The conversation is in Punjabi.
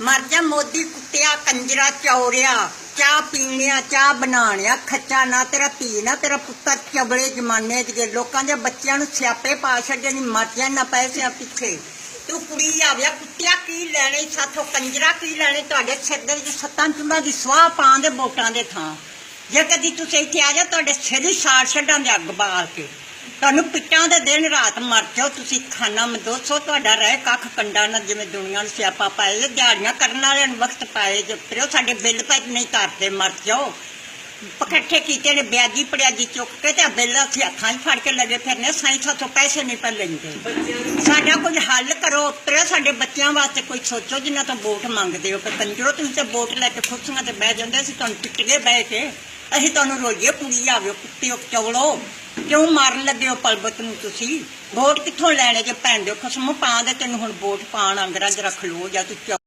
ਮਰ ਜਾ, ਮੋਦੀ ਕੁੱਤਿਆ ਕੰਜਰਾ ਚੌਰਿਆ, ਚਾਹ ਪੀਣਿਆ, ਚਾਹ ਬਣਾਣਿਆ, ਖੱਚਾ ਨਾ ਤੇਰਾ ਧੀ, ਨਾ ਤੇਰਾ ਪੁੱਤਰ ਚਬਲੇ ਜਮਾਨੇ ਦੇ ਲੋਕਾਂ ਦੇ ਬੱਚਿਆਂ ਨੂੰ ਸਿਆਪੇ ਪਾ ਛੱਡੇ ਨਹੀਂ ਮਰ ਜਾ ਨਾ ਪੈਸਿਆਂ ਪਿੱਛੇ। ਤੂੰ ਕੁੜੀ ਆਵਿਆ ਕੁੱਤਿਆ ਕੀ ਲੈਣੇ ਸਾਥੋਂ, ਕੰਜਰਾ ਕੀ ਲੈਣੇ ਤੁਹਾਡੇ ਸਿਰ ਦੇ ਵਿੱਚ ਸੱਤਾਂ ਚੁੰਮਾਂ ਦੀ ਸਵਾਹ ਪਾਉਣ ਦੇ ਵੋਟਾਂ ਦੇ ਥਾਂ। ਜੇ ਕਦੀ ਤੁਸੀਂ ਇੱਥੇ ਆ ਜਾ ਤੁਹਾਡੇ ਸਿਰ ਹੀ ਸਾੜ ਛੱਡਾਂ ਦੇ ਅੱਗ ਬਾਲ ਕੇ। ਤੁਹਾਨੂੰ ਪਿੱਟਾਂ ਦੇ ਦਿਨ ਰਾਤ ਮਰ ਜਾਓ, ਤੁਸੀਂ ਖਾਣਾ ਮਦੋਸੋ ਤੁਹਾਡਾ ਰਹਿ ਕੱਖ ਕੰਡਾ ਨਾ ਜਿਵੇਂ ਦੁਨੀਆ ਨੂੰ ਸਿਆਪਾ ਪਾਏ ਜੇ ਦਿਹਾੜੀਆਂ ਕਰਨ ਵਾਲਿਆਂ ਨੂੰ ਵਕਤ ਪਾਏ, ਜੇ ਫਿਰ, ਸਾਡੇ ਬਿੱਲ ਪੈ ਨਹੀਂ ਕਰਦੇ ਮਰ ਜਾਓ। ਇਕੱਠੇ ਕੀਤੇ ਨੇ, ਵਿਆਜੀ ਪੜਿਆਜੀ ਚੁੱਕ ਕੇ ਤੇ ਬਿੱਲ ਅਸੀਂ ਅੱਖਾਂ 'ਚ ਫੜ ਕੇ ਲੱਗੇ ਫਿਰਨੇ ਸਾਈਂ ਸਾਥੋਂ ਪੈਸੇ ਨਹੀਂ ਪੈ ਲੈਂਦੇ। ਸਾਡਾ ਕੁਝ ਹੱਲ ਕਰੋ, ਉਤਰਿਆ ਸਾਡੇ ਬੱਚਿਆਂ ਵਾਸਤੇ ਕੋਈ ਸੋਚੋ, ਜਿਨ੍ਹਾਂ ਤੋਂ ਵੋਟ ਮੰਗਦੇ ਹੋ। ਕਿ ਕੰਜਰੋ, ਤੁਸੀਂ ਤੇ ਵੋਟ ਲੈ ਕੇ ਖੁਰਸੀਆਂ ਤੇ ਬਹਿ ਜਾਂਦੇ, ਅਸੀਂ ਤੁਹਾਨੂੰ ਟਿੱਟ ਕੇ ਬਹਿ ਕੇ। ਅਸੀਂ ਤੁਹਾਨੂੰ ਰੋਜ਼ੇ ਪੂਰੀ ਆਵੇ ਕੁੱਤੇ ਚਵਲੋ। ਕਿਉਂ ਮਾਰਨ ਲੱਗੇ ਹੋ ਪਲਬਤ ਨੂੰ ਤੁਸੀਂ? ਵੋਟ ਕਿੱਥੋਂ ਲੈਣੇ ਜੇ ਭੈਣ ਦੇ? ਖਸਮ ਪਾ ਦੇ ਤੈਨੂੰ ਹੁਣ ਵੋਟ ਪਾਣ ਅੰਗਰਾਂ 'ਚ ਰੱਖ ਲੋ ਜਾਂ ਤੂੰ